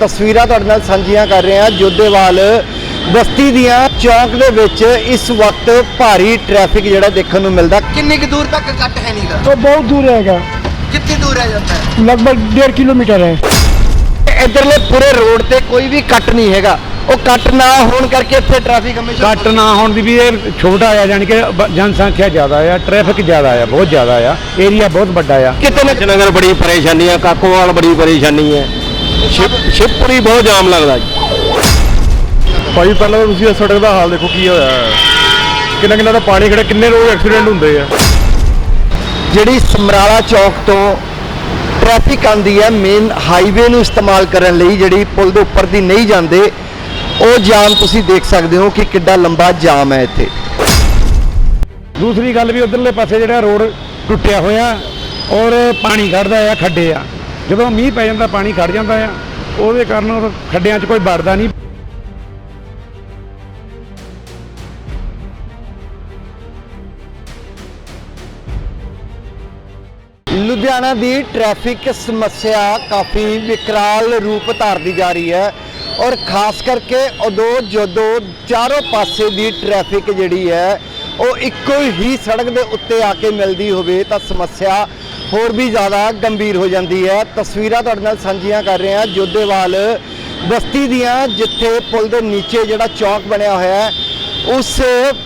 ਤਸਵੀਰਾਂ ਤੁਹਾਡੇ ਨਾਲ ਸਾਂਝੀਆਂ ਕਰ ਰਹੇ ਹਾਂ ਜੋਧੇਵਾਲ ਬਸਤੀ ਦੀਆਂ ਚੌਂਕ ਦੇ ਵਿੱਚ ਇਸ ਵਕਤ ਭਾਰੀ ਟ੍ਰੈਫਿਕ ਜਿਹੜਾ ਦੇਖਣ ਨੂੰ ਮਿਲਦਾ ਕਿੰਨੀ ਕੁ ਦੂਰ ਤੱਕ ਕੱਟ ਹੈ ਨਹੀਂਗਾ तो बहुत दूर रहेगा ਕਿੰਨੀ ਦੂਰ ਹੈ ਜਾਂਦਾ ਹੈ लगभग डेढ़ किलोमीटर है ਇਧਰਲੇ ਪੂਰੇ ਰੋਡ ਤੇ ਕੋਈ ਵੀ ਕੱਟ ਨਹੀਂ ਹੈਗਾ ਉਹ ਕੱਟ ਨਾ ਹੋਣ ਕਰਕੇ ਇੱਥੇ ਟ੍ਰੈਫਿਕ ਹਮੇਸ਼ਾ ਘੱਟ ਨਾ ਹੋਣ ਦੀ ਵੀ ਇਹ ਛੋਟਾ ਆ ਯਾਨੀ ਕਿ ਬ- ਜਨਸੰਖਿਆ ਜ਼ਿਆਦਾ ਆ ਟ੍ਰੈਫਿਕ ਜ਼ਿਆਦਾ ਆ ਬਹੁਤ ਜ਼ਿਆਦਾ ਆ ਏਰੀਆ ਬਹੁਤ ਵੱਡਾ ਆ ਕਿਤੇ ਨਾ ਨਗਰ ਬੜੀ ਪਰੇਸ਼ਾਨੀ ਹੈ ਕਾਕੋਵਾਲ ਬੜੀ ਪਰੇਸ਼ਾਨੀ ਹੈ ਸ਼ਿਵ- ਸ਼ਿਵਪੁਰੀ ਬਹੁਤ ਜਾਮ ਲੱਗਦਾ ਜੀ। ਭਾਈ ਪਹਿਲਾਂ ਤਾਂ ਤੁਸੀਂ ਇਹ ਸੜਕ ਦਾ ਹਾਲ ਦੇਖੋ ਕੀ ਹੋਇਆ ਹੈ। ਕਿੰਨਾ ਕਿੰਨਾ ਦਾ ਪਾਣੀ ਖੜਾ ਕਿੰਨੇ ਰੋਜ਼ ਐਕਸੀਡੈਂਟ ਹੁੰਦੇ ਆ। ਜਿਹੜੀ ਸਮਰਾਲਾ ਚੌਕ ਤੋਂ ਟ੍ਰੈਫਿਕ ਆਂਦੀ ਹੈ ਮੇਨ ਹਾਈਵੇ ਨੂੰ ਇਸਤੇਮਾਲ ਕਰਨ ਲਈ ਜਿਹੜੀ ਪੁਲ ਦੇ ਉੱਪਰ ਦੀ ਨਹੀਂ ਜਾਂਦੇ ਉਹ ਜਾਮ ਤੁਸੀਂ ਦੇਖ ਸਕਦੇ ਹੋ ਕਿ ਕਿੱਡਾ ਲੰਬਾ ਜਾਮ ਹੈ ਇੱਥੇ। ਦੂਸਰੀ ਗੱਲ ਵੀ ਉਧਰਲੇ ਪਾਸੇ ਜਿਹੜਾ ਰੋਡ ਟੁੱਟਿਆ ਹੋਇਆ ਔਰ ਪਾਣੀ ਖੜਦਾ ਆ ਖੱਡੇ ਆ। ਜਦੋਂ ਮੀਂਹ ਪੈ ਜਾਂਦਾ, ਪਾਣੀ ਖੜ ਜਾਂਦਾ ਆ, ਉਹਦੇ ਕਾਰਨ ਉਹ ਖੱਡਿਆਂ 'ਚ ਕੋਈ ਵੜਦਾ ਨਹੀਂ। ਲੁਧਿਆਣਾ ਦੀ ਟ੍ਰੈਫਿਕ ਸਮੱਸਿਆ ਕਾਫੀ ਵਿਕਰਾਲ ਰੂਪ ਧਾਰਦੀ ਜਾ ਰਹੀ ਹੈ ਔਰ ਖਾਸ ਕਰਕੇ ਉਦੋਂ ਜਦੋਂ ਚਾਰੋਂ ਪਾਸੇ ਦੀ ਟ੍ਰੈਫਿਕ ਜਿਹੜੀ ਹੈ, ਉਹ ਇੱਕੋ ਹੀ ਸੜਕ ਦੇ ਉੱਤੇ ਆ ਕੇ ਮਿਲਦੀ ਹੋਵੇ ਤਾਂ ਸਮੱਸਿਆ ਹੋਰ ਵੀ ਜ਼ਿਆਦਾ ਗੰਭੀਰ ਹੋ ਜਾਂਦੀ ਹੈ। ਤਸਵੀਰਾਂ ਤੁਹਾਡੇ ਨਾਲ ਸਾਂਝੀਆਂ ਕਰ ਰਹੇ ਹਾਂ। ਜੋਧੇਵਾਲ ਬਸਤੀ ਦੀਆਂ, ਜਿੱਥੇ ਪੁਲ ਦੇ ਨੀਚੇ ਜਿਹੜਾ ਚੌਕ ਬਣਿਆ ਹੋਇਆ ਹੈ, ਉਸ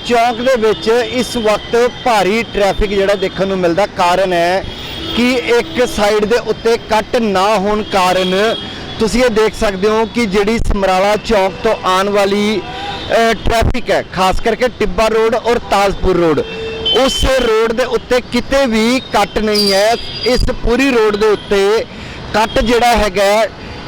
ਚੌਕ ਦੇ ਵਿੱਚ ਇਸ ਵਕਤ ਭਾਰੀ ਟ੍ਰੈਫਿਕ ਜਿਹੜਾ ਦੇਖਣ ਨੂੰ ਮਿਲਦਾ। ਕਾਰਨ ਹੈ ਕਿ ਇੱਕ ਸਾਈਡ ਦੇ ਉੱਤੇ ਕੱਟ ਨਾ ਹੋਣ ਕਾਰਨ ਤੁਸੀਂ ਇਹ ਦੇਖ ਸਕਦੇ ਹੋ ਕਿ ਜਿਹੜੀ ਸਮਰਾਲਾ ਚੌਕ ਤੋਂ ਆਉਣ ਵਾਲੀ ਟ੍ਰੈਫਿਕ ਹੈ, ਖਾਸ ਕਰਕੇ ਟਿੱਬਾ ਰੋਡ ਔਰ ਤਾਜਪੁਰ ਰੋਡ। ਉਸ ਰੋਡ ਦੇ ਉੱਤੇ ਕਿਤੇ ਵੀ ਕੱਟ ਨਹੀਂ ਹੈ। ਇਸ ਪੂਰੀ ਰੋਡ ਦੇ ਉੱਤੇ ਕੱਟ ਜਿਹੜਾ ਹੈਗਾ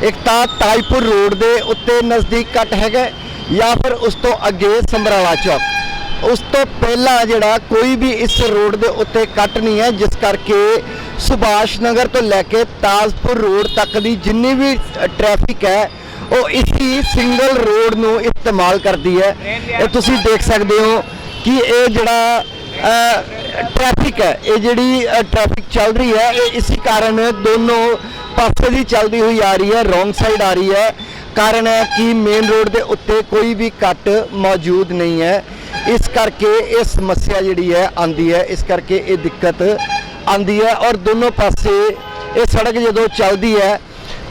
ਇੱਕ ਤਾਂ ਤਾਜਪੁਰ ਰੋਡ ਦੇ ਉੱਤੇ ਨਜ਼ਦੀਕ ਕੱਟ ਹੈਗਾ ਜਾਂ ਫਿਰ ਉਸ ਤੋਂ ਅੱਗੇ ਸਮਰਾਲਾ ਚੌਕ। ਉਸ ਤੋਂ ਪਹਿਲਾਂ ਜਿਹੜਾ ਕੋਈ ਵੀ ਇਸ ਰੋਡ ਦੇ ਉੱਤੇ ਕੱਟ ਨਹੀਂ ਹੈ, ਜਿਸ ਕਰਕੇ ਸੁਭਾਸ਼ ਨਗਰ ਤੋਂ ਲੈ ਕੇ ਤਾਜਪੁਰ ਰੋਡ ਤੱਕ ਦੀ ਜਿੰਨੀ ਵੀ ਟ੍ਰੈਫਿਕ ਹੈ, ਉਹ ਇਸੀ ਸਿੰਗਲ ਰੋਡ ਨੂੰ ਇਸਤੇਮਾਲ ਕਰਦੀ ਹੈ। ਇਹ ਤੁਸੀਂ ਦੇਖ ਸਕਦੇ ਹੋ ਕਿ ਇਹ ਜਿਹੜਾ ਟ੍ਰੈਫਿਕ ਹੈ। ਇਹ ਜਿਹੜੀ ਟ੍ਰੈਫਿਕ ਚੱਲ ਰਹੀ ਹੈ, ਇਹ ਇਸੇ ਕਾਰਨ ਦੋਨੋਂ ਪਾਸੇ ਦੀ ਚੱਲਦੀ ਹੋਈ ਆ ਰਹੀ ਹੈ ਰੋਂਗ ਸਾਈਡ ਆ ਰਹੀ ਹੈ। ਕਾਰਨ ਹੈ ਕਿ ਮੇਨ ਰੋਡ ਦੇ ਉੱਤੇ ਕੋਈ ਵੀ ਕੱਟ ਮੌਜੂਦ ਨਹੀਂ ਹੈ। ਇਸ ਕਰਕੇ ਇਹ ਸਮੱਸਿਆ ਜਿਹੜੀ ਹੈ ਆਂਦੀ ਹੈ। ਇਸ ਕਰਕੇ ਇਹ ਦਿੱਕਤ ਆਂਦੀ ਹੈ ਔਰ ਦੋਨੋਂ ਪਾਸੇ ਇਹ ਸੜਕ ਜਦੋਂ ਚੱਲਦੀ ਹੈ,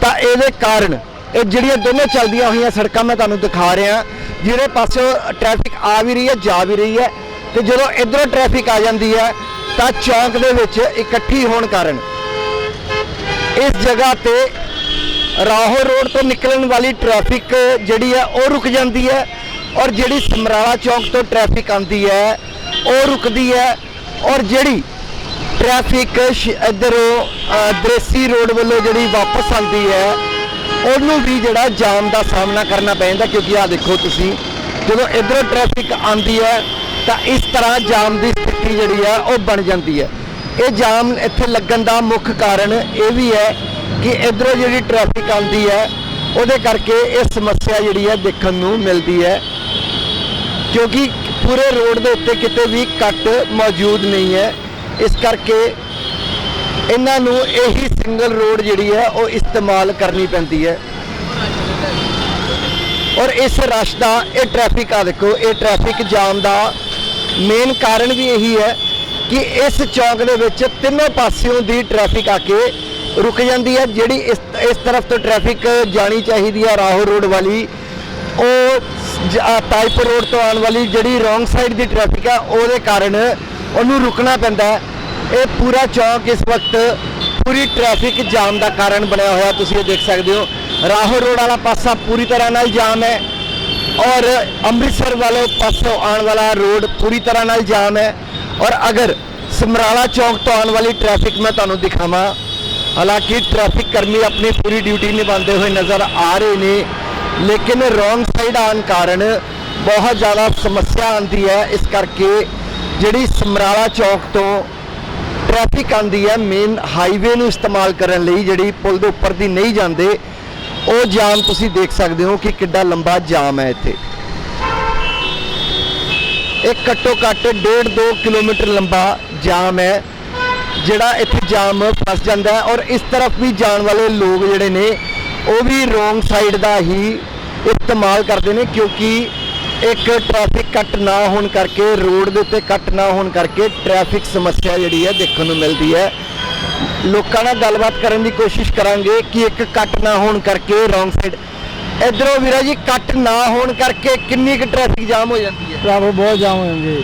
ਤਾਂ ਇਹਦੇ ਕਾਰਨ ਇਹ ਜਿਹੜੀਆਂ ਦੋਨੋਂ ਚੱਲਦੀਆਂ ਹੋਈਆਂ ਸੜਕਾਂ ਮੈਂ ਤੁਹਾਨੂੰ ਦਿਖਾ ਰਿਹਾ। ਜਿਹੜੇ ਪਾਸੇ ਟ੍ਰੈਫਿਕ ਆ ਵੀ ਰਹੀ ਹੈ, ਜਾ ਵੀ ਰਹੀ ਹੈ ਤੇ ਜਦੋਂ ਇਧਰੋਂ ਟ੍ਰੈਫਿਕ ਆ ਜਾਂਦੀ ਹੈ, ਤਾਂ ਚੌਂਕ ਦੇ ਵਿੱਚ ਇਕੱਠੀ ਹੋਣ ਕਾਰਨ ਇਸ ਜਗ੍ਹਾ ਤੇ ਰਾਹੋ ਰੋਡ ਤੋਂ ਨਿਕਲਣ ਵਾਲੀ ਟ੍ਰੈਫਿਕ ਜਿਹੜੀ ਹੈ, ਉਹ ਰੁਕ ਜਾਂਦੀ ਹੈ ਔਰ ਜਿਹੜੀ ਸਮਰਾਲਾ ਚੌਂਕ ਤੋਂ ਟ੍ਰੈਫਿਕ ਆਉਂਦੀ ਹੈ, ਉਹ ਰੁਕਦੀ ਹੈ ਔਰ ਜਿਹੜੀ ਟ੍ਰੈਫਿਕ ਇਧਰੋਂ ਦ੍ਰੇਸੀ ਰੋਡ ਵੱਲੋਂ ਜਿਹੜੀ ਵਾਪਸ ਆਉਂਦੀ ਹੈ, ਉਹਨੂੰ ਵੀ ਜਿਹੜਾ ਜਾਮ ਦਾ ਸਾਹਮਣਾ ਕਰਨਾ ਪੈਂਦਾ ਕਿਉਂਕਿ ਆ ਦੇਖੋ ਤੁਸੀਂ, ਜਦੋਂ ਇਧਰੋਂ ਟ੍ਰੈਫਿਕ ਆਉਂਦੀ ਹੈ ਤਾਂ ਇਸ ਤਰ੍ਹਾਂ ਜਾਮ ਦੀ ਸਥਿਤੀ ਜਿਹੜੀ ਹੈ ਉਹ ਬਣ ਜਾਂਦੀ ਹੈ ਇਹ ਜਾਮ ਇੱਥੇ ਲੱਗਣ ਦਾ ਮੁੱਖ ਕਾਰਨ ਇਹ ਵੀ ਹੈ ਕਿ ਇਧਰੋਂ ਜਿਹੜੀ ਟ੍ਰੈਫਿਕ ਆਉਂਦੀ ਹੈ ਉਹਦੇ ਕਰਕੇ ਇਹ ਸਮੱਸਿਆ ਜਿਹੜੀ ਹੈ ਦੇਖਣ ਨੂੰ ਮਿਲਦੀ ਹੈ। ਕਿਉਂਕਿ ਪੂਰੇ ਰੋਡ ਦੇ ਉੱਤੇ ਕਿਤੇ ਵੀ ਕੱਟ ਮੌਜੂਦ ਨਹੀਂ ਹੈ। ਇਸ ਕਰਕੇ ਇਹਨਾਂ ਨੂੰ ਇਹੀ ਸਿੰਗਲ ਰੋਡ ਜਿਹੜੀ ਹੈ ਉਹ ਇਸਤੇਮਾਲ ਕਰਨੀ ਪੈਂਦੀ ਹੈ। ਔਰ ਇਸ ਰਸ਼ ਦਾ, ਇਹ ਟ੍ਰੈਫਿਕ ਆ ਦੇਖੋ, ਇਹ ਟ੍ਰੈਫਿਕ ਜਾਮ ਦਾ ਮੇਨ ਕਾਰਨ ਵੀ ਇਹੀ ਹੈ ਕਿ ਇਸ ਚੌਂਕ ਦੇ ਵਿੱਚ ਤਿੰਨੋਂ ਪਾਸਿਓਂ ਦੀ ਟ੍ਰੈਫਿਕ ਆ ਕੇ ਰੁਕ ਜਾਂਦੀ ਹੈ, ਜਿਹੜੀ ਇਸ ਇਸ ਤਰਫ ਤੋਂ ਟ੍ਰੈਫਿਕ ਜਾਣੀ ਚਾਹੀਦੀ ਹੈ ਰਾਹੋ ਰੋਡ ਵਾਲੀ। ਉਹ ਜ- ਰੋਡ ਤੋਂ ਆਉਣ ਵਾਲੀ ਜਿਹੜੀ ਰੋਂਗ ਸਾਈਡ ਦੀ ਟ੍ਰੈਫਿਕ ਹੈ ਉਹਦੇ ਕਾਰਨ ਉਹਨੂੰ ਰੁਕਣਾ ਪੈਂਦਾ ਇਹ ਪੂਰਾ ਚੌਕ ਇਸ ਵਕਤ ਪੂਰੀ ਟ੍ਰੈਫਿਕ ਜਾਮ ਦਾ ਕਾਰਨ ਬਣਿਆ ਹੋਇਆ, ਤੁਸੀਂ ਇਹ ਦੇਖ ਸਕਦੇ ਹੋ। ਰਾਹੋ ਰੋਡ ਵਾਲਾ ਪਾਸਾ ਪੂਰੀ ਤਰ੍ਹਾਂ ਨਾਲ ਜਾਮ ਹੈ। ਔਰ ਅੰਮ੍ਰਿਤਸਰ ਵਾਲੇ ਪਾਸੋਂ ਆਉਣ ਵਾਲਾ ਰੋਡ ਪੂਰੀ ਤਰ੍ਹਾਂ ਨਾਲ ਜਾਮ ਹੈ। ਔਰ ਅਗਰ ਸਮਰਾਲਾ ਚੌਂਕ ਤੋਂ ਆਉਣ ਵਾਲੀ ਟ੍ਰੈਫਿਕ ਮੈਂ ਤੁਹਾਨੂੰ ਦਿਖਾਵਾਂ। ਹਾਲਾਂਕਿ ਟ੍ਰੈਫਿਕ ਕਰਮੀ ਆਪਣੀ ਪੂਰੀ ਡਿਊਟੀ ਨਿਭਾਉਂਦੇ ਹੋਏ ਨਜ਼ਰ ਆ ਰਹੇ ਨੇ। ਲੇਕਿਨ ਰੋਂਗ ਸਾਈਡ ਆਉਣ ਕਾਰਨ ਬਹੁਤ ਜ਼ਿਆਦਾ ਸਮੱਸਿਆ ਆਉਂਦੀ ਹੈ। ਇਸ ਕਰਕੇ ਜਿਹੜੀ ਸਮਰਾਲਾ ਚੌਕ ਤੋਂ ਟ੍ਰੈਫਿਕ ਆਉਂਦੀ ਹੈ ਮੇਨ ਹਾਈਵੇ ਨੂੰ ਇਸਤੇਮਾਲ ਕਰਨ ਲਈ ਜਿਹੜੀ ਪੁਲ ਦੇ ਉੱਪਰ ਦੀ ਨਹੀਂ ਜਾਂਦੇ ਉਹ ਜਾਮ ਤੁਸੀਂ ਦੇਖ ਸਕਦੇ ਹੋ ਕਿ ਕਿੱਡਾ ਲੰਬਾ ਜਾਮ ਹੈ ਇੱਥੇ। ਇਹ ਘੱਟੋ ਘੱਟ 1.5 2 ਕਿਲੋਮੀਟਰ ਲੰਬਾ ਜਾਮ ਹੈ, ਜਿਹੜਾ ਇੱਥੇ ਜਾਮ ਫਸ ਜਾਂਦਾ ਹੈ ਔਰ ਇਸ ਤਰਫ ਵੀ ਜਾਣ ਵਾਲੇ ਲੋਕ ਜਿਹੜੇ ਨੇ, ਉਹ ਵੀ ਰੋਂਗ ਸਾਈਡ ਦਾ ਹੀ ਇਸਤੇਮਾਲ ਕਰਦੇ ਨੇ ਕਿਉਂਕਿ ਇੱਕ ਟ੍ਰੈਫਿਕ ਕੱਟ ਨਾ ਹੋਣ ਕਰਕੇ ਰੋਡ ਦੇ ਉੱਤੇ ਕੱਟ ਨਾ ਹੋਣ ਕਰਕੇ ਟ੍ਰੈਫਿਕ ਸਮੱਸਿਆ ਜਿਹੜੀ ਹੈ ਦੇਖਣ ਨੂੰ ਮਿਲਦੀ ਹੈ। ਲੋਕਾਂ ਨਾਲ ਗੱਲਬਾਤ ਕਰਨ ਦੀ ਕੋਸ਼ਿਸ਼ ਕਰਾਂਗੇ ਕਿ ਇੱਕ ਕੱਟ ਨਾ ਹੋਣ ਕਰਕੇ ਰੌਂਗ ਸਾਈਡ। ਇਧਰੋਂ ਵੀਰਾ ਜੀ ਕੱਟ ਨਾ ਹੋਣ ਕਰਕੇ ਕਿੰਨੀ ਕੁ ਟ੍ਰੈਫਿਕ ਜਾਮ ਹੋ ਜਾਂਦੀ ਹੈ? ਟ੍ਰੈਫਿਕ ਬਹੁਤ ਜਾਮ ਹੋ ਜਾਂਦੀ ਹੈ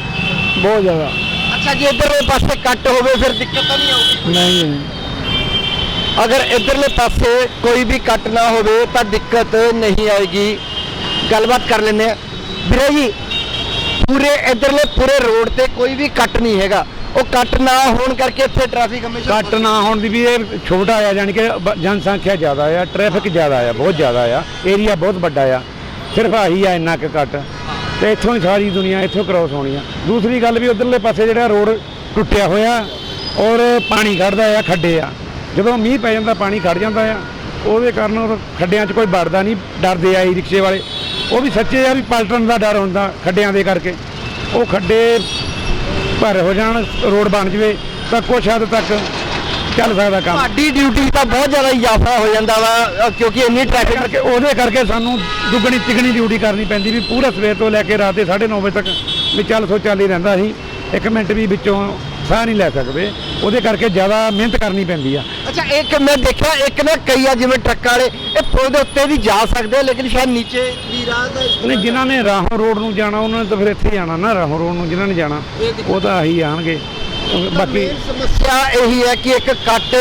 ਬਹੁਤ ਜ਼ਿਆਦਾ। ਅੱਛਾ ਜੀ ਇਧਰਲੇ ਪਾਸੇ ਕੱਟ ਹੋਵੇ ਫਿਰ ਦਿੱਕਤ ਤਾਂ ਨਹੀਂ ਆਉਂਦੀ ਨਹੀਂ ਨਹੀਂ ਅਗਰ ਇਧਰਲੇ ਪਾਸੇ ਕੋਈ ਵੀ ਕੱਟ ਨਾ ਹੋਵੇ ਤਾਂ ਦਿੱਕਤ ਨਹੀਂ ਆਏਗੀ। ਗੱਲਬਾਤ ਕਰ ਲੈਂਦੇ ਆ ਵੀਰਾ ਜੀ ਪੂਰੇ ਇਧਰਲੇ ਪੂਰੇ ਰੋਡ ਤੇ ਕੋਈ ਵੀ ਕੱਟ ਨਹੀਂ ਹੈਗਾ। ਉਹ ਕੱਟ ਨਾ ਹੋਣ ਕਰਕੇ ਇੱਥੇ ਟ੍ਰੈਫਿਕ ਹਮੇਸ਼ਾ ਕੱਟ ਨਾ ਹੋਣ ਦੀ ਵੀ ਇਹ ਛੋਟਾ ਆ ਯਾਨੀ ਕਿ ਬ- ਜਨਸੰਖਿਆ ਜ਼ਿਆਦਾ ਆ ਟ੍ਰੈਫਿਕ ਜ਼ਿਆਦਾ ਆ ਬਹੁਤ ਜ਼ਿਆਦਾ ਆ ਏਰੀਆ ਬਹੁਤ ਵੱਡਾ ਆ। ਸਿਰਫ ਆਹੀ ਆ ਇੰਨਾ ਕੁ ਕੱਟ ਤੇ ਇੱਥੋਂ ਹੀ ਸਾਰੀ ਦੁਨੀਆ ਇੱਥੋਂ ਕ੍ਰੋਸ ਹੋਣੀ ਆ। ਦੂਸਰੀ ਗੱਲ ਵੀ ਉਧਰਲੇ ਪਾਸੇ ਜਿਹੜਾ ਰੋਡ ਟੁੱਟਿਆ ਹੋਇਆ ਔਰ ਪਾਣੀ ਖੜਦਾ ਆ ਖੱਡੇ ਆ। ਜਦੋਂ ਮੀਂਹ ਪੈ ਜਾਂਦਾ ਪਾਣੀ ਖੜ ਜਾਂਦਾ ਆ। ਉਹਦੇ ਕਾਰਨ ਉਹ ਖੱਡਿਆਂ 'ਚ ਕੋਈ ਵੜਦਾ ਨਹੀਂ ਡਰਦੇ ਆ ਈ ਰਿਕਸ਼ੇ ਵਾਲੇ। ਉਹ ਵੀ ਸੱਚੇ ਆ ਵੀ ਪਲਟਣ ਦਾ ਡਰ ਹੁੰਦਾ ਖੱਡਿਆਂ ਦੇ ਕਰਕੇ। ਉਹ ਖੱਡੇ ਭਰ ਹੋ ਜਾਣ ਰੋਡ ਬਣ ਜਵੇ ਤਾਂ ਕੁਛ ਹੱਦ ਤੱਕ ਚੱਲ ਸਕਦਾ ਕੰਮ। ਤੁਹਾਡੀ ਡਿਊਟੀ ਤਾਂ ਬਹੁਤ ਜ਼ਿਆਦਾ ਇਜ਼ਾਫਾ ਹੋ ਜਾਂਦਾ ਵਾ ਕਿਉਂਕਿ ਇੰਨੀ ਟ੍ਰੈਫਿਕ ਕਰਕੇ ਉਹਦੇ ਕਰਕੇ ਸਾਨੂੰ ਦੁੱਗਣੀ ਤਿਗਣੀ ਡਿਊਟੀ ਕਰਨੀ ਪੈਂਦੀ ਵੀ ਪੂਰਾ ਸਵੇਰ ਤੋਂ ਲੈ ਕੇ ਰਾਤ ਦੇ 9:30 ਵਜੇ ਤੱਕ ਵੀ ਚੱਲ ਸੋ ਚੱਲ ਹੀ ਰਹਿੰਦਾ ਸੀ। ਇੱਕ ਮਿੰਟ ਵੀ ਵਿੱਚੋਂ ਸਾਹ ਨਹੀਂ ਲੈ ਸਕਦੇ। ਉਹਦੇ ਕਰਕੇ ਜ਼ਿਆਦਾ ਮਿਹਨਤ ਕਰਨੀ ਪੈਂਦੀ ਆ। ਅੱਛਾ ਇੱਕ ਮੈਂ ਦੇਖਿਆ ਇੱਕ ਨਾ ਕਈ ਆ ਜਿਵੇਂ ਟਰੱਕ ਵਾਲੇ ਇਹ ਪੁਲ ਦੇ ਉੱਤੇ ਵੀ ਜਾ ਸਕਦੇ ਆ ਲੇਕਿਨ ਸ਼ਾਇਦ ਨੀਚੇ ਵੀ ਰਾਹ ਦਾ ਉਹਨੇ ਜਿਨ੍ਹਾਂ ਨੇ ਰਾਹੋਂ ਰੋਡ ਨੂੰ ਜਾਣਾ ਉਹਨਾਂ ਨੇ ਤਾਂ ਫਿਰ ਇੱਥੇ ਜਾਣਾ ਨਾ ਰਾਹੋਂ ਰੋਡ ਨੂੰ ਜਿਨ੍ਹਾਂ ਨੇ ਜਾਣਾ ਉਹ ਤਾਂ ਆਹੀ ਆਣਗੇ। ਬਾਕੀ ਸਮੱਸਿਆ ਇਹੀ ਹੈ ਕਿ ਇੱਕ ਕੱਟ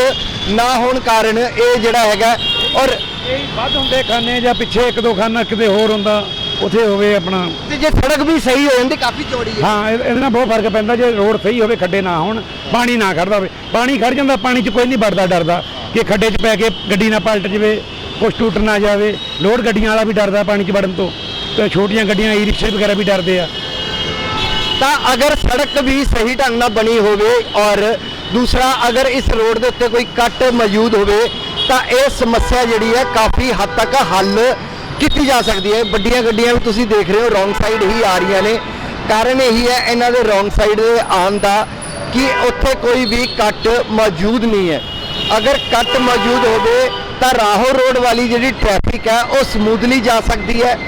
ਨਾ ਹੋਣ ਕਾਰਨ ਇਹ ਜਿਹੜਾ ਹੈਗਾ ਔਰ ਇਹ ਵੱਧ ਹੁੰਦੇ ਖਾਨੇ ਜਾਂ ਪਿੱਛੇ ਇੱਕ ਦੋ ਖਾਨਾ ਕਿਤੇ ਹੋਰ ਹੁੰਦਾ। ਉਥੇ ਹੋਵੇ ਆਪਣਾ। ਤੇ ਜੇ ਸੜਕ ਵੀ ਸਹੀ ਹੋ ਜਾਂਦੀ ਕਾਫੀ ਚੌੜੀ ਹੈ। ਹਾਂ ਇਹ- ਇਹਦੇ ਨਾਲ ਬਹੁਤ ਫ਼ਰਕ ਪੈਂਦਾ ਜੇ ਰੋਡ ਸਹੀ ਹੋਵੇ ਖੱਡੇ ਨਾ ਹੋਣ ਪਾਣੀ ਨਾ ਖੜਦਾ ਹੋਵੇ। ਪਾਣੀ ਖੜ ਜਾਂਦਾ ਪਾਣੀ 'ਚ ਕੋਈ ਨਹੀਂ ਵੜਦਾ ਡਰਦਾ ਕਿ ਖੱਡੇ 'ਚ ਪੈ ਕੇ ਗੱਡੀ ਨਾ ਪਲਟ ਜਵੇ ਕੁਛ ਟੁੱਟ ਨਾ ਜਾਵੇ। ਲੋਡ ਗੱਡੀਆਂ ਵਾਲਾ ਵੀ ਡਰਦਾ ਪਾਣੀ 'ਚ ਵੜਨ ਤੋਂ। ਤੇ ਛੋਟੀਆਂ ਗੱਡੀਆਂ ਈ ਰਿਕਸ਼ੇ ਵਗੈਰਾ ਵੀ ਡਰਦੇ ਆ। ਤਾਂ ਅਗਰ ਸੜਕ ਵੀ ਸਹੀ ਢੰਗ ਨਾਲ ਬਣੀ ਹੋਵੇ ਔਰ ਦੂਸਰਾ ਅਗਰ ਇਸ ਰੋਡ ਦੇ ਉੱਤੇ ਕੋਈ ਕੱਟ ਮੌਜੂਦ ਹੋਵੇ ਤਾਂ ਇਹ ਸਮੱਸਿਆ ਜਿਹੜੀ ਹੈ ਕਾਫੀ ਹੱਦ ਤੱਕ ਹੱਲ ਕੀਤੀ ਜਾ ਸਕਦੀ ਹੈ। ਵੱਡੀਆਂ ਗੱਡੀਆਂ ਵੀ ਤੁਸੀਂ ਦੇਖ ਰਹੇ ਹੋ ਰੋਂਗ ਸਾਈਡ ਹੀ ਆ ਰਹੀਆਂ ਨੇ। ਕਾਰਨ ਇਹੀ ਹੈ, ਇਹਨਾਂ ਦੇ ਰੋਂਗ ਸਾਈਡ ਦੇ ਆਉਣ ਦਾ ਕਿ ਉੱਥੇ ਕੋਈ ਵੀ ਕੱਟ ਮੌਜੂਦ ਨਹੀਂ ਹੈ। ਅਗਰ ਕੱਟ ਮੌਜੂਦ ਹੋਵੇ, ਤਾਂ ਰਾਹੋਂ ਰੋਡ ਵਾਲੀ ਜਿਹੜੀ ਟ੍ਰੈਫਿਕ ਹੈ, ਉਹ ਸਮੂਥਲੀ ਜਾ ਸਕਦੀ ਹੈ।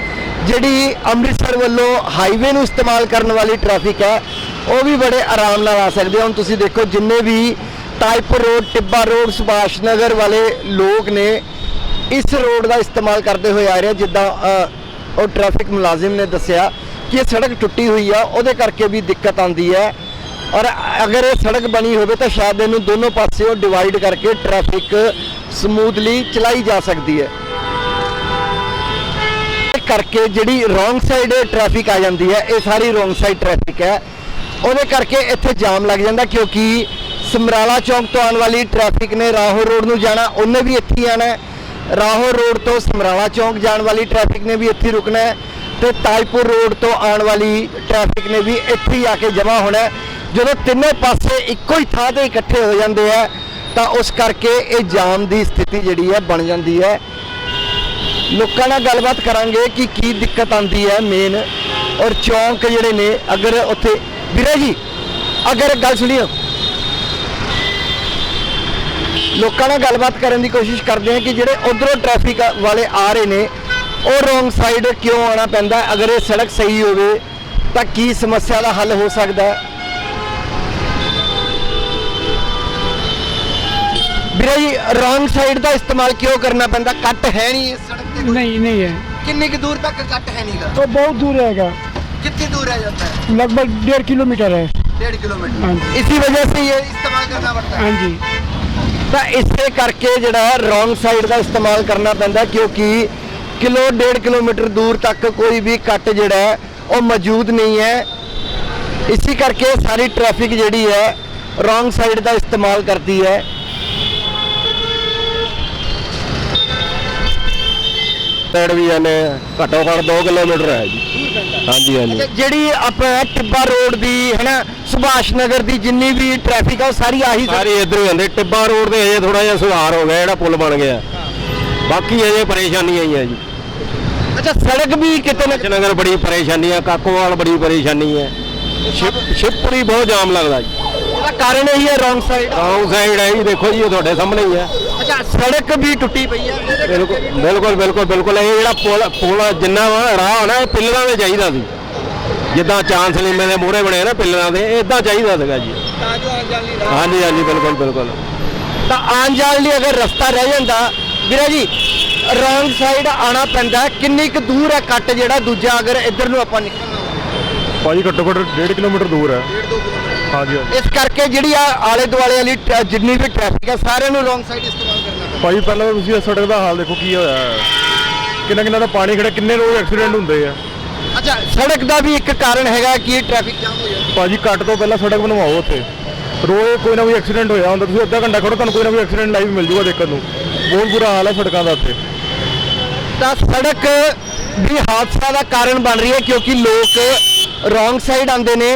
ਜਿਹੜੀ ਅੰਮ੍ਰਿਤਸਰ ਵੱਲੋਂ ਹਾਈਵੇ ਨੂੰ ਇਸਤੇਮਾਲ ਕਰਨ ਵਾਲੀ ਟ੍ਰੈਫਿਕ ਹੈ, ਉਹ ਵੀ ਬੜੇ ਆਰਾਮ ਨਾਲ ਆ ਸਕਦੇ ਹੁਣ ਤੁਸੀਂ ਦੇਖੋ, ਜਿੰਨੇ ਵੀ type road Tibba road Subhash Nagar ਵਾਲੇ ਲੋਕ ਨੇ ਇਸ ਰੋਡ ਦਾ ਇਸਤੇਮਾਲ ਕਰਦੇ ਹੋਏ ਆ ਰਹੇ ਜਿੱਦਾਂ ਉਹ ਟ੍ਰੈਫਿਕ ਮੁਲਾਜ਼ਮ ਨੇ ਦੱਸਿਆ ਕਿ ਇਹ ਸੜਕ ਟੁੱਟੀ ਹੋਈ ਆ, ਉਹਦੇ ਕਰਕੇ ਵੀ ਦਿੱਕਤ ਆਉਂਦੀ ਹੈ। ਔਰ ਅਗਰ ਇਹ ਸੜਕ ਬਣੀ ਹੋਵੇ ਤਾਂ ਸ਼ਾਇਦ ਇਹਨੂੰ ਦੋਨੋਂ ਪਾਸਿਓਂ ਡਿਵਾਈਡ ਕਰਕੇ ਟ੍ਰੈਫਿਕ ਸਮੂਥਲੀ ਚਲਾਈ ਜਾ ਸਕਦੀ ਹੈ। ਕਰਕੇ ਜਿਹੜੀ ਰੋਂਗ ਸਾਈਡ ਟ੍ਰੈਫਿਕ ਆ ਜਾਂਦੀ ਹੈ, ਇਹ ਸਾਰੀ ਰੋਂਗ ਸਾਈਡ ਟ੍ਰੈਫਿਕ ਹੈ। ਉਹਦੇ ਕਰਕੇ ਇੱਥੇ ਜਾਮ ਲੱਗ ਜਾਂਦਾ ਕਿਉਂਕਿ ਸਮਰਾਲਾ ਚੌਂਕ ਤੋਂ ਆਉਣ ਵਾਲੀ ਟ੍ਰੈਫਿਕ ਨੇ ਰਾਹੋਂ ਰੋਡ ਨੂੰ ਜਾਣਾ, ਉਹਨੇ ਵੀ ਇੱਥੇ ਹੀ ਆਣਾ ਰਾਹੋਂ ਰੋਡ ਤੋਂ ਸਮਰਾਲਾ ਚੌਂਕ ਜਾਣ ਵਾਲੀ ਟ੍ਰੈਫਿਕ ਨੇ ਵੀ ਇੱਥੇ ਰੁਕਣਾ ਹੈ ਤੇ ਤਾਜਪੁਰ ਰੋਡ ਤੋਂ ਆਉਣ ਵਾਲੀ ਟ੍ਰੈਫਿਕ ਨੇ ਵੀ ਇੱਥੇ ਹੀ ਆ ਕੇ ਜਮ੍ਹਾਂ ਹੋਣਾ ਜਦੋਂ ਤਿੰਨੇ ਪਾਸੇ ਇੱਕੋ ਹੀ ਥਾਂ ਤੇ ਇਕੱਠੇ ਹੋ ਜਾਂਦੇ ਆ, ਤਾਂ ਉਸ ਕਰਕੇ ਇਹ ਜਾਮ ਦੀ ਸਥਿਤੀ ਜਿਹੜੀ ਹੈ ਬਣ ਜਾਂਦੀ ਹੈ। ਲੋਕਾਂ ਨਾਲ ਗੱਲਬਾਤ ਕਰਾਂਗੇ ਕਿ ਕੀ ਦਿੱਕਤ ਆਉਂਦੀ ਹੈ ਮੇਨ ਔਰ ਚੌਂਕ ਜਿਹੜੇ ਨੇ, ਅਗਰ ਉੱਥੇ ਵੀਰੇ ਜੀ, ਅਗਰ ਗੱਲ ਸੁਣੀਓ ਲੋਕਾਂ ਨਾਲ ਗੱਲਬਾਤ ਕਰਨ ਦੀ ਕੋਸ਼ਿਸ਼ ਕਰਦੇ ਹਾਂ ਕਿ ਜਿਹੜੇ ਉਧਰੋਂ ਟ੍ਰੈਫਿਕ ਵਾਲੇ ਆ ਰਹੇ ਨੇ ਉਹ ਰੋਂਗ ਸਾਈਡ ਕਿਉਂ ਆਉਣਾ ਪੈਂਦਾ ਹੈ? ਅਗਰ ਇਹ ਸੜਕ ਸਹੀ ਹੋਵੇ ਤਾਂ ਕੀ ਸਮੱਸਿਆ ਦਾ ਹੱਲ ਹੋ ਸਕਦਾ ਹੈ ਵੀਰੇ ਜੀ ਰੋਂਗ ਸਾਈਡ ਦਾ ਇਸਤੇਮਾਲ ਕਿਉਂ ਕਰਨਾ ਪੈਂਦਾ ਕੱਟ ਹੈ ਨਹੀਂ ਇਸ ਸੜਕ ਤੇ ਕੋਈ? नहीं नहीं है ਕਿੰਨੀ ਕੁ ਦੂਰ ਤੱਕ ਕੱਟ ਹੈ ਨਹੀਂਗਾ तो बहुत दूर रहेगा कितनी दूर रह जाता है लगभग डेढ़ किलोमीटर है डेढ़ किलोमीटर हाँ इसी वजह से ये इस्तेमाल करना पड़ता है हाँ जी ਤਾਂ ਇਸੇ ਕਰਕੇ ਜਿਹੜਾ ਰੋਂਗ ਸਾਈਡ ਦਾ ਇਸਤੇਮਾਲ ਕਰਨਾ ਪੈਂਦਾ ਕਿਉਂਕਿ ਕਿਲੋ, ਡੇਢ ਕਿਲੋਮੀਟਰ ਦੂਰ ਤੱਕ ਕੋਈ ਵੀ ਕੱਟ ਜਿਹੜਾ ਉਹ ਮੌਜੂਦ ਨਹੀਂ ਹੈ। ਇਸੇ ਕਰਕੇ ਸਾਰੀ ਟ੍ਰੈਫਿਕ ਜਿਹੜੀ ਹੈ ਰੋਂਗ ਸਾਈਡ ਦਾ ਇਸਤੇਮਾਲ ਕਰਦੀ ਹੈ। ਸਾਈਡ ਵੀ ਜਾਂਦੇ ਘੱਟੋ ਘੱਟ 2 ਕਿਲੋਮੀਟਰ ਹੈ ਜੀ। ਹਾਂਜੀ ਹਾਂਜੀ। ਜਿਹੜੀ ਆਪਣਾ ਟਿੱਬਾ ਰੋਡ ਦੀ ਹੈਨਾ ਸੁਭਾਸ਼ ਨਗਰ ਦੀ ਜਿੰਨੀ ਵੀ ਟ੍ਰੈਫਿਕ ਆ ਉਹ ਸਾਰੀ ਆਹੀ ਸਾਰੇ ਇੱਧਰ ਹੀ ਜਾਂਦੇ ਟਿੱਬਾ ਰੋਡ ਤੇ ਅਜੇ ਥੋੜਾ ਜਿਹਾ ਸੁਧਾਰ ਹੋ ਗਿਆ ਜਿਹੜਾ ਪੁਲ ਬਣ ਗਿਆ। ਬਾਕੀ ਅਜੇ ਪਰੇਸ਼ਾਨੀਆਂ ਹੀ ਆ ਜੀ। ਅੱਛਾ ਸੜਕ ਵੀ ਕਿਤੇ ਨਾ ਨਗਰ ਬੜੀ ਪਰੇਸ਼ਾਨੀ ਆ ਕਾਕੋਵਾਲ ਬੜੀ ਪਰੇਸ਼ਾਨੀ ਹੈ ਸ਼ਿਵ- ਸ਼ਿਵਪੁਰੀ ਬਹੁਤ ਜਾਮ ਲੱਗਦਾ ਜੀ। ਉਹਦਾ ਕਾਰਨ ਇਹੀ ਹੈ ਰੋਂਗ ਸਾਈਡ ਰੌਂਗ ਸਾਈਡ ਹੈ ਜੀ ਦੇਖੋ ਜੀ ਇਹ ਤੁਹਾਡੇ ਸਾਹਮਣੇ ਹੀ ਹੈ। ਅੱਛਾ ਸੜਕ ਵੀ ਟੁੱਟੀ ਪਈ ਹੈ। ਇਹਦੇ ਕਰਕੇ ਬਿਲਕੁਲ ਬਿਲਕੁਲ ਬਿਲਕੁਲ ਬਿਲਕੁਲ ਇਹ ਜਿਹੜਾ ਪੁਲ ਪੁਲ ਜਿੰਨਾ ਵਾ ਰਾਹ ਹੋਣਾ ਇਹ ਪਿੱਲਰਾਂ ਦੇ ਚਾਹੀਦਾ ਸੀ। ਜਿੱਦਾਂ ਚਾਂਦ ਸਲੀਮੇ ਦੇ ਮੂਹਰੇ ਬਣੇ ਨਾ ਪਿੱਲਰਾਂ ਦੇ ਇਦਾਂ ਚਾਹੀਦਾ ਸੀਗਾ ਜੀ। ਤਾਂ ਜੋ ਆਉਣ ਜਾਣ ਲਈ ਰਾਹ ਹਾਂਜੀ ਹਾਂਜੀ ਬਿਲਕੁਲ ਬਿਲਕੁਲ। ਤਾਂ ਆਉਣ ਜਾਣ ਲਈ ਅਗਰ ਰਸਤਾ ਰਹਿ ਜਾਂਦਾ ਵੀਰੇ ਜੀ ਰੋਂਗ ਸਾਈਡ ਆਣਾ ਪੈਂਦਾ ਹੈ। ਕਿੰਨੀ ਕੁ ਦੂਰ ਹੈ ਕੱਟ ਜਿਹੜਾ ਦੂਜਾ ਅਗਰ ਇੱਧਰ ਨੂੰ ਆਪਾਂ ਨਿਕਲਣਾ ਹੋਵੇ ਭਾਜੀ ਘੱਟੋ ਘੱਟ 1.5 ਕਿਲੋਮੀਟਰ ਦੂਰ ਹੈ। 1.5 ਕਿਲੋਮੀਟਰ। ਹਾਂਜੀ ਹਾਂਜੀ। ਇਸ ਕਰਕੇ ਜਿਹੜੀ ਆ ਆਲੇ ਦੁਆਲੇ ਵਾਲੀ ਜਿੰਨੀ ਵੀ ਟ੍ਰੈਫਿਕ ਹੈ ਸਾਰਿਆਂ ਨੂੰ ਰੋਂਗ ਸਾਈਡ ਇਸਤੇਮਾਲ ਕਰਨਾ ਪੈਂਦਾ। ਭਾਜੀ ਪਹਿਲਾਂ ਤਾਂ ਤੁਸੀਂ ਇਸ ਸੜਕ ਦਾ ਹਾਲ ਦੇਖੋ ਕੀ ਹੋਇਆ ਹੈ। ਕਿੰਨਾ ਕਿੰਨਾ ਦਾ ਪਾਣੀ ਖੜਾ ਕਿੰਨੇ ਰੋਜ਼ ਐਕਸੀਡੈਂਟ ਹੁੰਦੇ ਆ। ਅੱਛਾ ਸੜਕ ਦਾ ਵੀ ਇੱਕ ਕਾਰਨ ਹੈਗਾ ਕਿ ਟ੍ਰੈਫਿਕ ਜਾਮ ਹੋ ਜਾਂਦਾ। ਭਾਜੀ ਕੱਟ ਤੋਂ ਪਹਿਲਾਂ ਸੜਕ ਬਣਵਾਓ ਉੱਥੇ। ਰੋਜ਼ ਕੋਈ ਨਾ ਕੋਈ ਐਕਸੀਡੈਂਟ ਹੋਇਆ ਹੁੰਦਾ ਤੁਸੀਂ ਅੱਧਾ ਘੰਟਾ ਖੜੋ ਤੁਹਾਨੂੰ ਕੋਈ ਨਾ ਕੋਈ ਐਕਸੀਡੈਂਟ ਲਾਈਵ ਮਿਲ ਜੂਗਾ ਦੇਖਣ ਨੂੰ। ਬਹੁਤ ਬੁਰਾ ਹਾਲ ਹੈ ਸੜਕਾਂ ਦਾ ਉੱਥੇ। ਤਾਂ ਸੜਕ ਵੀ ਹਾਦਸਾ ਦਾ ਕਾਰਨ ਬਣ ਰਹੀ ਹੈ ਕਿਉਂਕਿ ਲੋਕ ਰੋਂਗ ਸਾਈਡ ਆਉਂਦੇ ਨੇ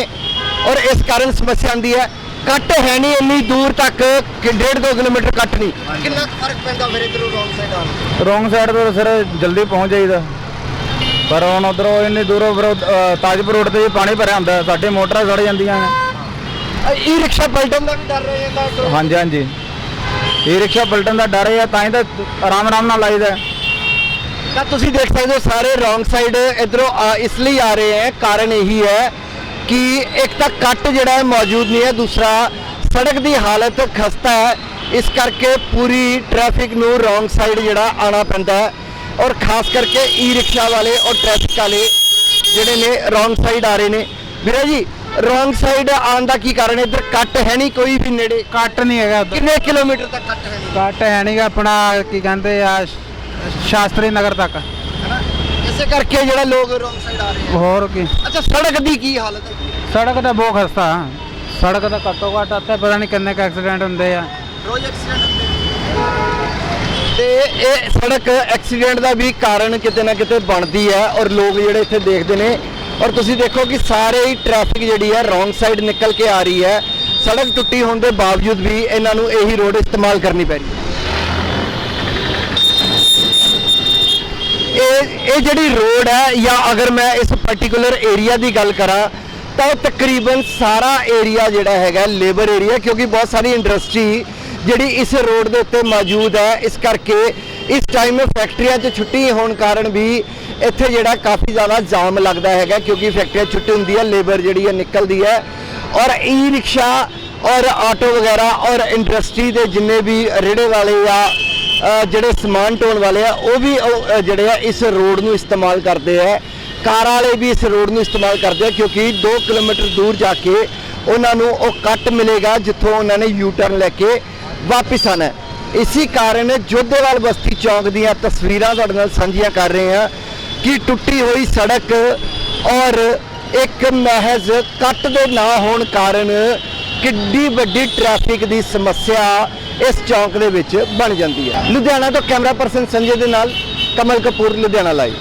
ਔਰ ਇਸ ਕਾਰਨ ਸਮੱਸਿਆ ਆਉਂਦੀ ਹੈ। ਕੱਟ ਹੈ ਨਹੀਂ ਇੰਨੀ ਦੂਰ ਤੱਕ ਕਿ ਡੇਢ ਦੋ ਕਿਲੋਮੀਟਰ ਕੱਟ ਨਹੀਂ। ਕਿੰਨਾ ਫ਼ਰਕ ਪੈਂਦਾ ਫਿਰ ਇਧਰੋਂ ਰੋਂਗ ਸਾਈਡ ਆਉਣ ਰੋਂਗ ਸਾਈਡ ਤੋਂ ਸਰ ਜਲਦੀ ਪਹੁੰਚ ਜਾਈਦਾ। ਪਰ ਹੁਣ ਉਧਰੋਂ ਇੰਨੀ ਦੂਰੋਂ ਫਿਰ ਤਾਜਪੁਰ ਰੋਡ ਤੇ ਵੀ ਪਾਣੀ ਭਰਿਆ ਹੁੰਦਾ ਸਾਡੇ ਮੋਟਰਾਂ ਸੜ ਜਾਂਦੀਆਂ ਨੇ। ਈ ਰਿਕਸ਼ਾ ਪਲਟਣ ਦਾ ਵੀ ਡਰ ਰਹਿ ਜਾਂਦਾ। ਹਾਂਜੀ ਹਾਂਜੀ। ਇਹ ਰਿਕਸ਼ਾ ਪਲਟਣ ਦਾ ਡਰ ਹੈ ਤਾਂ ਹੀ ਤਾਂ ਆਰਾਮ ਆਰਾਮ ਨਾਲ ਲਾਈਦਾ ਤਾਂ ਤੁਸੀਂ ਦੇਖ ਸਕਦੇ ਹੋ ਸਾਰੇ ਰੋਂਗ ਸਾਈਡ ਇਧਰੋਂ ਇਸ ਲਈ ਆ ਰਹੇ ਹੈ। ਕਾਰਨ ਇਹੀ ਹੈ ਕਿ ਇੱਕ ਤਾਂ ਕੱਟ ਜਿਹੜਾ ਹੈ ਮੌਜੂਦ ਨਹੀਂ ਹੈ ਦੂਸਰਾ ਸੜਕ ਦੀ ਹਾਲਤ ਖਸਤਾ ਹੈ। ਇਸ ਕਰਕੇ ਪੂਰੀ ਟ੍ਰੈਫਿਕ ਨੂੰ ਰੋਂਗ ਸਾਈਡ ਜਿਹੜਾ ਆਣਾ ਪੈਂਦਾ ਹੈ। ਔਰ ਖਾਸ ਕਰਕੇ ਈ ਰਿਕਸ਼ਾ ਵਾਲੇ ਔਰ ਟ੍ਰੈਫਿਕ ਵਾਲੇ ਜਿਹੜੇ ਨੇ ਰੋਂਗ ਸਾਈਡ ਆ ਰਹੇ ਨੇ। ਵੀਰੇ ਜੀ ਰੋਂਗ ਸਾਈਡ ਆਉਣ ਦਾ ਕੀ ਕਾਰਨ ਹੈ? ਇੱਧਰ ਕੱਟ ਹੈ ਨਹੀਂ ਕੋਈ ਵੀ ਨੇੜੇ? ਕੱਟ ਨਹੀਂ ਹੈਗਾ ਕਿੰਨੇ ਕਿਲੋਮੀਟਰ ਤੱਕ ਕੱਟ ਹੈ? ਨਹੀਂ ਕੱਟ ਹੈ ਨਹੀਂਗਾ ਆਪਣਾ ਕੀ ਕਹਿੰਦੇ ਆ ਸ਼ਾਸਤਰੀ ਨਗਰ ਤੱਕ। ਹੈਨਾ? ਇਸੇ ਕਰਕੇ ਜਿਹੜਾ ਲੋਕ ਰੋਂਗ ਸਾਈਡ ਆ ਰਹੇ ਹੋਰ ਕੀ? ਅੱਛਾ ਸੜਕ ਦੀ ਕੀ ਹਾਲਤ ਹੈ? ਸੜਕ ਤਾਂ ਬਹੁਤ ਖਸਤਾ। ਸੜਕ ਤਾਂ ਘੱਟੋ ਘੱਟ ਇੱਥੇ ਪਤਾ ਨਹੀਂ ਕਿੰਨੇ ਕ ਐਕਸੀਡੈਂਟ ਹੁੰਦੇ ਆ। ਰੋਜ਼ ਐਕਸੀਡੈਂਟ ਹੁੰਦੇ ਤੇ ਇਹ ਸੜਕ ਐਕਸੀਡੈਂਟ ਦਾ ਵੀ ਕਾਰਨ ਕਿਤੇ ਨਾ ਕਿਤੇ ਬਣਦੀ ਹੈ ਔਰ ਲੋਕ ਜਿਹੜੇ ਇੱਥੇ ਦੇਖਦੇ ਨੇ। ਔਰ ਤੁਸੀਂ ਦੇਖੋ ਕਿ ਸਾਰੇ ਹੀ ਟ੍ਰੈਫਿਕ ਜਿਹੜੀ ਹੈ ਰੋਂਗ ਸਾਈਡ ਨਿਕਲ ਕੇ ਆ ਰਹੀ ਹੈ। ਸੜਕ ਟੁੱਟੀ ਹੋਣ ਦੇ ਬਾਵਜੂਦ ਵੀ ਇਹਨਾਂ ਨੂੰ ਇਹੀ ਰੋਡ ਇਸਤੇਮਾਲ ਕਰਨੀ ਪੈ ਰਹੀ ਹੈ। ਇਹ ਇਹ ਜਿਹੜੀ ਰੋਡ ਹੈ ਜਾਂ ਅਗਰ ਮੈਂ ਇਸ ਪਾਰਟਿਕੂਲਰ ਏਰੀਆ ਦੀ ਗੱਲ ਕਰਾਂ, ਤਾਂ ਉਹ ਤਕਰੀਬਨ ਸਾਰਾ ਏਰੀਆ ਜਿਹੜਾ ਹੈਗਾ ਲੇਬਰ ਏਰੀਆ ਕਿਉਂਕਿ ਬਹੁਤ ਸਾਰੀ ਇੰਡਸਟਰੀ ਜਿਹੜੀ ਇਸ ਰੋਡ ਦੇ ਉੱਤੇ ਮੌਜੂਦ ਹੈ, ਇਸ ਕਰਕੇ ਇਸ ਟਾਈਮ ਫੈਕਟਰੀਆਂ 'ਚ ਛੁੱਟੀ ਹੋਣ ਕਾਰਨ ਵੀ ਇੱਥੇ ਜਿਹੜਾ ਕਾਫੀ ਜ਼ਿਆਦਾ ਜਾਮ ਲੱਗਦਾ ਹੈਗਾ, ਕਿਉਂਕਿ ਫੈਕਟਰੀਆਂ 'ਚ ਛੁੱਟੀ ਹੁੰਦੀ ਹੈ ਲੇਬਰ ਜਿਹੜੀ ਹੈ ਨਿਕਲਦੀ ਹੈ। ਔਰ ਈ ਰਿਕਸ਼ਾ ਔਰ ਆਟੋ ਵਗੈਰਾ ਔਰ ਇੰਡਸਟਰੀ ਦੇ ਜਿੰਨੇ ਵੀ ਰੇੜੇ ਵਾਲੇ ਜਾਂ ਜਿਹੜੇ ਸਮਾਨ ਢੋਣ ਵਾਲੇ ਆ ਉਹ ਵੀ ਉਹ, ਜਿਹੜੇ ਆ ਇਸ ਰੋਡ ਨੂੰ ਇਸਤੇਮਾਲ ਕਰਦੇ ਆ ਕਾਰ ਵਾਲੇ ਵੀ ਇਸ ਰੋਡ ਨੂੰ ਇਸਤੇਮਾਲ ਕਰਦੇ ਆ ਕਿਉਂਕਿ 2 ਕਿਲੋਮੀਟਰ ਦੂਰ ਜਾ ਕੇ ਉਹਨਾਂ ਨੂੰ ਉਹ ਕੱਟ ਮਿਲੇਗਾ ਜਿੱਥੋਂ ਉਹਨਾਂ ਨੇ ਯੂ ਟਰਨ ਲੈ ਕੇ ਵਾਪਸ ਆਣਾ ਹੈ। ਕਾਰਨ ਜੋਧੇਵਾਲ ਬਸਤੀ ਚੌਂਕ ਦੀਆਂ ਤਸਵੀਰਾਂ ਤੁਹਾਡੇ ਨਾਲ ਸਾਂਝੀਆਂ ਕਰ ਰਹੇ ਹਾਂ ਕਿ ਟੁੱਟੀ ਹੋਈ ਸੜਕ ਔਰ ਇੱਕ ਮਹਿਜ਼ ਕੱਟ ਦੇ ਨਾ ਹੋਣ ਕਾਰਨ ਕਿੱਡੀ ਵੱਡੀ ਟ੍ਰੈਫਿਕ ਦੀ ਸਮੱਸਿਆ ਇਸ ਚੌਂਕ ਦੇ ਵਿੱਚ ਬਣ ਜਾਂਦੀ ਹੈ। ਲੁਧਿਆਣਾ ਤੋਂ ਕੈਮਰਾ ਪਰਸਨ ਸੰਜੇ ਦੇ ਨਾਲ ਕਮਲ ਕਪੂਰ, ਲੁਧਿਆਣਾ ਲਾਈਵ